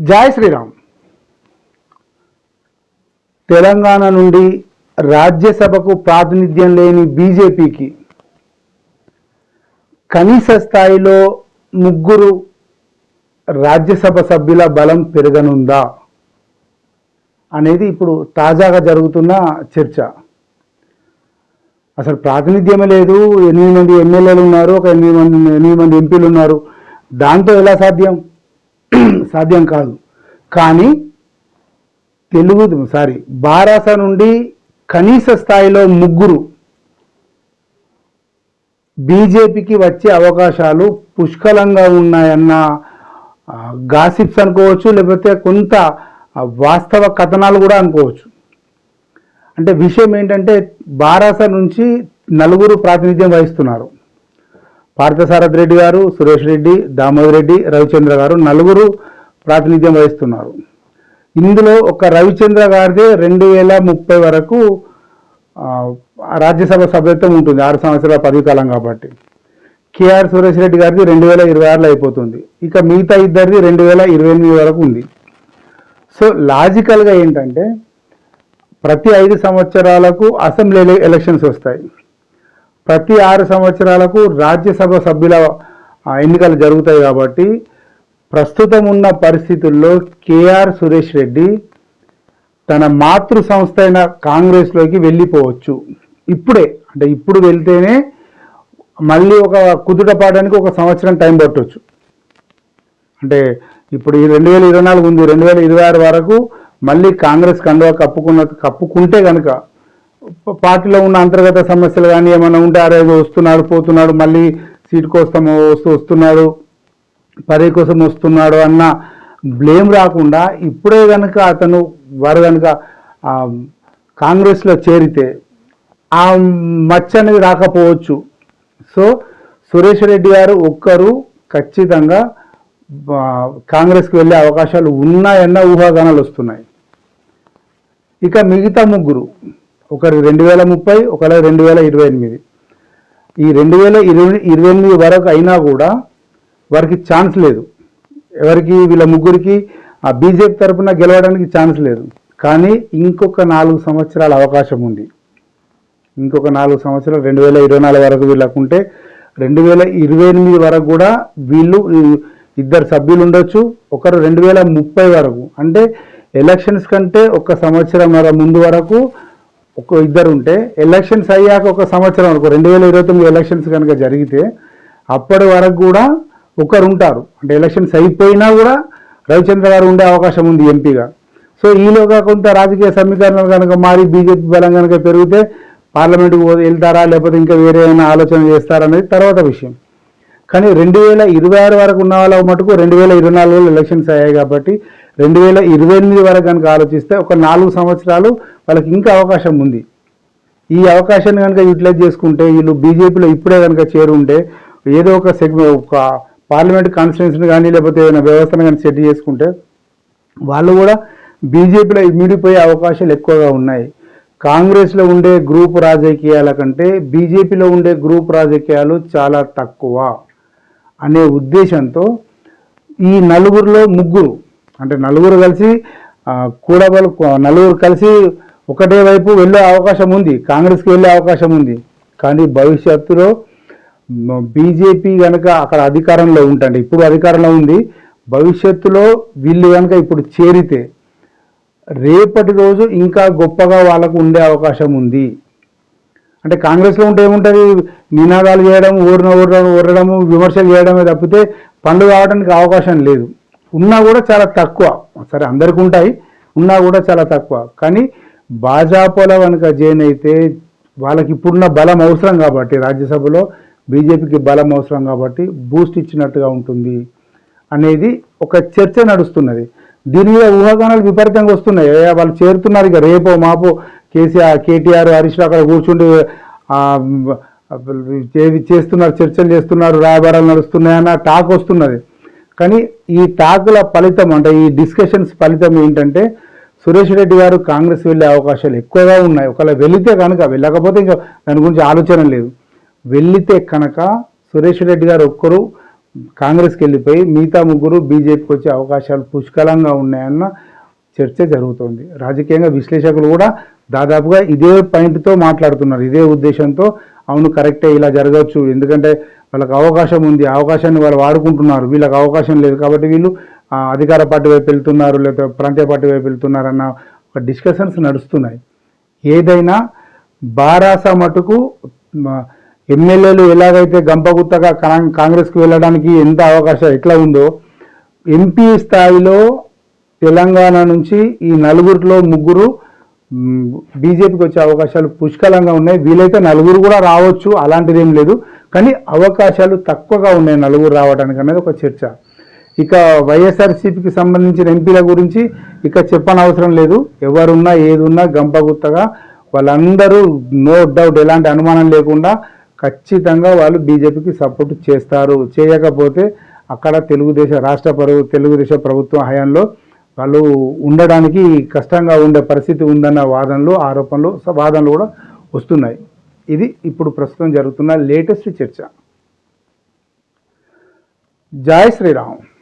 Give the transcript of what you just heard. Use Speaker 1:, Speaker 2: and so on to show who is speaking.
Speaker 1: జై శ్రీరామ్. తెలంగాణ నుండి రాజ్యసభకు ప్రాతినిధ్యం లేని బీజేపీకి కనీస స్థాయిలో ముగ్గురు రాజ్యసభ సభ్యుల బలం పెరగనుందా అనేది ఇప్పుడు తాజాగా జరుగుతున్న చర్చ. అసలు ప్రాతినిధ్యమే లేదు. ఎనిమిది మంది ఎమ్మెల్యేలు ఉన్నారు. ఒక ఎనిమిది మంది ఎనిమిది మంది ఎంపీలు ఉన్నారు. దాంతో ఎలా సాధ్యం? సాధ్యం కాదు. కానీ తెలుగు సారీ బారాస నుండి కనీస స్థాయిలో ముగ్గురు బీజేపీకి వచ్చే అవకాశాలు పుష్కలంగా ఉన్నాయన్న గాసిప్స్ అనుకోవచ్చు లేకపోతే కొంత వాస్తవ కథనాలు కూడా అనుకోవచ్చు. అంటే విషయం ఏంటంటే బారాస నుంచి నలుగురు ప్రాతినిధ్యం వహిస్తున్నారు. పార్థసారథ్ రెడ్డి గారు సురేష్ రెడ్డి దామోదర్ రెడ్డి రవిచంద్ర గారు నలుగురు ప్రాతినిధ్యం వహిస్తున్నారు. ఇందులో ఒక రవిచంద్ర గారిదే రెండు వేల ముప్పై వరకు రాజ్యసభ సభ్యత్వం ఉంటుంది ఆరు సంవత్సరాల పదవి కాలం కాబట్టి. కేఆర్ సురేష్ రెడ్డి గారిది రెండు వేల ఇరవై ఆరులో అయిపోతుంది. ఇక మిగతా ఇద్దరిది రెండు వేల ఇరవై ఎనిమిది వరకు ఉంది. సో లాజికల్గా ఏంటంటే ప్రతి ఐదు సంవత్సరాలకు అసెంబ్లీ ఎలక్షన్స్ వస్తాయి. ప్రతి ఆరు సంవత్సరాలకు రాజ్యసభ సభ్యుల ఎన్నికలు జరుగుతాయి కాబట్టి ప్రస్తుతం ఉన్న పరిస్థితుల్లో కేఆర్ సురేష్ రెడ్డి తన మాతృ సంస్థ అయిన కాంగ్రెస్లోకి వెళ్ళిపోవచ్చు. ఇప్పుడే అంటే ఇప్పుడు వెళ్తేనే మళ్ళీ ఒక కుదుట పాడడానికి ఒక సంవత్సరం టైం పట్టవచ్చు అంటే ఇప్పుడు ఈ రెండు వేల ఇరవై నాలుగు ఉంది. రెండు వేల ఇరవై ఆరు వరకు మళ్ళీ కాంగ్రెస్ కండువా కప్పుకున్న కప్పుకుంటే కనుక పార్టీలో ఉన్న అంతర్గత సమస్యలు కానీ ఏమైనా ఉంటే అరే వస్తున్నాడు పోతున్నాడు మళ్ళీ సీట్ కోసం వస్తూ వస్తున్నాడు. పదవి కోసం వస్తున్నాడు అన్న బ్లేమ్ రాకుండా ఇప్పుడే కనుక అతను వారు కనుక కాంగ్రెస్లో చేరితే ఆ మచ్చ అనేది రాకపోవచ్చు. సో సురేష్ రెడ్డి గారు ఒక్కరు ఖచ్చితంగా కాంగ్రెస్కి వెళ్ళే అవకాశాలు ఉన్నాయన్న ఊహాగానాలు వస్తున్నాయి. ఇక మిగతా ముగ్గురు ఒకరు రెండు వేల ముప్పై ఒకరు రెండు వేల ఇరవై ఎనిమిది. ఈ రెండు వేల ఇరవై ఇరవై ఎనిమిది వరకు అయినా కూడా వారికి ఛాన్స్ లేదు. ఎవరికి వీళ్ళ ముగ్గురికి ఆ బీజేపీ తరఫున గెలవడానికి ఛాన్స్ లేదు. కానీ ఇంకొక నాలుగు సంవత్సరాల అవకాశం ఉంది. ఇంకొక నాలుగు సంవత్సరాలు రెండు వేల ఇరవై నాలుగు వరకు వీళ్ళకు ఉంటే రెండు వేల ఇరవై ఎనిమిది వరకు కూడా వీళ్ళు ఇద్దరు సభ్యులు ఉండొచ్చు ఒకరు రెండు వేల ముప్పై వరకు. అంటే ఎలక్షన్స్ కంటే ఒక సంవత్సరం ముందు వరకు ఒక ఇద్దరు ఉంటే ఎలక్షన్స్ అయ్యాక ఒక సంవత్సరం వరకు రెండు వేల ఇరవై తొమ్మిది ఎలక్షన్స్ కనుక జరిగితే అప్పటి వరకు కూడా ఒకరు ఉంటారు అంటే ఎలక్షన్స్ అయిపోయినా కూడా రవిచంద్ర గారు ఉండే అవకాశం ఉంది ఎంపీగా. సో ఈలోగా కొంత రాజకీయ సమీకరణలు కనుక మారి బీజేపీ బలం కనుక పెరిగితే పార్లమెంట్కి వెళ్తారా లేకపోతే ఇంకా వేరే ఏమైనా ఆలోచన చేస్తారా అనేది తర్వాత విషయం. కానీ రెండు వేల ఇరవై ఆరు వరకు ఉన్న వాళ్ళ మటుకు రెండు వేల ఇరవై నాలుగులో ఎలక్షన్స్ అయ్యాయి కాబట్టి రెండు వేల ఇరవై ఎనిమిది వరకు కనుక ఆలోచిస్తే ఒక నాలుగు సంవత్సరాలు వాళ్ళకి ఇంకా అవకాశం ఉంది. ఈ అవకాశాన్ని కనుక యూటిలైజ్ చేసుకుంటే వీళ్ళు బీజేపీలో ఇప్పుడే కనుక చేరుంటే ఏదో ఒక సెగ్మెంట్ ఒక పార్లమెంట్ కాన్స్టిట్యున్సీని కానీ లేకపోతే ఏదైనా వ్యవస్థను కానీ సెట్ చేసుకుంటే వాళ్ళు కూడా బీజేపీలో ఇమిడిపోయే అవకాశాలు ఎక్కువగా ఉన్నాయి. కాంగ్రెస్లో ఉండే గ్రూప్ రాజకీయాల కంటే బీజేపీలో ఉండే గ్రూప్ రాజకీయాలు చాలా తక్కువ అనే ఉద్దేశంతో ఈ నలుగురిలో ముగ్గురు అంటే నలుగురు కలిసి కూడా కూడబలు నలుగురు కలిసి ఒకటే వైపు వెళ్ళే అవకాశం ఉంది. కాంగ్రెస్కి వెళ్ళే అవకాశం ఉంది. కానీ భవిష్యత్తులో బీజేపీ కనుక అక్కడ అధికారంలో ఉంటుంది ఇప్పుడు అధికారంలో ఉంది భవిష్యత్తులో వీళ్ళు కనుక ఇప్పుడు చేరితే రేపటి రోజు ఇంకా గొప్పగా వాళ్ళకు ఉండే అవకాశం ఉంది. అంటే కాంగ్రెస్లో ఉంటే ఏముంటుంది? నినాదాలు చేయడం ఊరిన ఊరడం ఊరడము విమర్శలు చేయడమే తప్పితే పనులు కావడానికి అవకాశం లేదు. ఉన్నా కూడా చాలా తక్కువ. సరే అందరికి ఉంటాయి ఉన్నా కూడా చాలా తక్కువ. కానీ భాజపాలో కనుక జైన్ అయితే వాళ్ళకి ఇప్పుడున్న బలం అవసరం కాబట్టి రాజ్యసభలో బీజేపీకి బలం అవసరం కాబట్టి బూస్ట్ ఇచ్చినట్టుగా ఉంటుంది అనేది ఒక చర్చ నడుస్తున్నది. దీని మీద ఊహాగానాలు విపరీతంగా వస్తున్నాయి. వాళ్ళు చేరుతున్నారు ఇక రేపో మాపో కేసీఆర్ కేటీఆర్ హరీష్ అక్కడ కూర్చుండి చేస్తున్నారు చర్చలు చేస్తున్నారు రాయబారాలు నడుస్తున్నాయన్న టాక్ వస్తున్నది. కానీ ఈ టాకుల ఫలితం అంటే ఈ డిస్కషన్స్ ఫలితం ఏంటంటే సురేష్ రెడ్డి గారు కాంగ్రెస్ వెళ్ళే అవకాశాలు ఎక్కువగా ఉన్నాయి. ఒకవేళ వెళితే కనుక వెళ్ళకపోతే ఇంకా దాని గురించి ఆలోచన లేదు. వెళ్ళితే కనుక సురేష్ రెడ్డి గారు ఒక్కరు కాంగ్రెస్కి వెళ్ళిపోయి మిగతా ముగ్గురు బీజేపీకి వచ్చే అవకాశాలు పుష్కలంగా ఉన్నాయన్న చర్చ జరుగుతోంది. రాజకీయంగా విశ్లేషకులు కూడా దాదాపుగా ఇదే పాయింట్తో మాట్లాడుతున్నారు. ఇదే ఉద్దేశంతో అవును కరెక్టే ఇలా జరగవచ్చు ఎందుకంటే వాళ్ళకి అవకాశం ఉంది. అవకాశాన్ని వాళ్ళు వాడుకుంటున్నారు. వీళ్ళకి అవకాశం లేదు కాబట్టి వీళ్ళు అధికార పార్టీ వైపు వెళ్తున్నారు లేదా ప్రాంతీయ పార్టీ వైపు వెళ్తున్నారు అన్న ఒక డిస్కషన్స్ నడుస్తున్నాయి. ఏదైనా బారాస మటుకు ఎమ్మెల్యేలు ఎలాగైతే గంపగుత్తగా కాంగ్రెస్కి వెళ్ళడానికి ఎంత అవకాశం ఎట్లా ఉందో ఎంపీ స్థాయిలో తెలంగాణ నుంచి ఈ నలుగురిలో ముగ్గురు బీజేపీకి వచ్చే అవకాశాలు పుష్కలంగా ఉన్నాయి. వీలైతే నలుగురు కూడా రావచ్చు అలాంటిది ఏం లేదు. కానీ అవకాశాలు తక్కువగా ఉన్నాయి నలుగురు రావడానికి అనేది ఒక చర్చ. ఇక వైఎస్ఆర్సీపీకి సంబంధించిన ఎంపీల గురించి ఇక చెప్పనవసరం లేదు. ఎవరున్నా ఏదున్నా గంపగుత్తగా వాళ్ళందరూ నో డౌట్ ఎలాంటి అనుమానం లేకుండా ఖచ్చితంగా వాళ్ళు బీజేపీకి సపోర్ట్ చేస్తారు. చేయకపోతే అక్కడ తెలుగుదేశం రాష్ట్ర ప్రభు తెలుగుదేశం ప్రభుత్వం హయాంలో వాళ్ళు ఉండడానికి కష్టంగా ఉండే పరిస్థితి ఉందన్న వాదనలు ఆరోపణలు స- వాదనలు కూడా వస్తున్నాయి. ఇది ఇప్పుడు ప్రస్తుతం జరుగుతున్న లేటెస్ట్ చర్చ. జై శ్రీరామ్.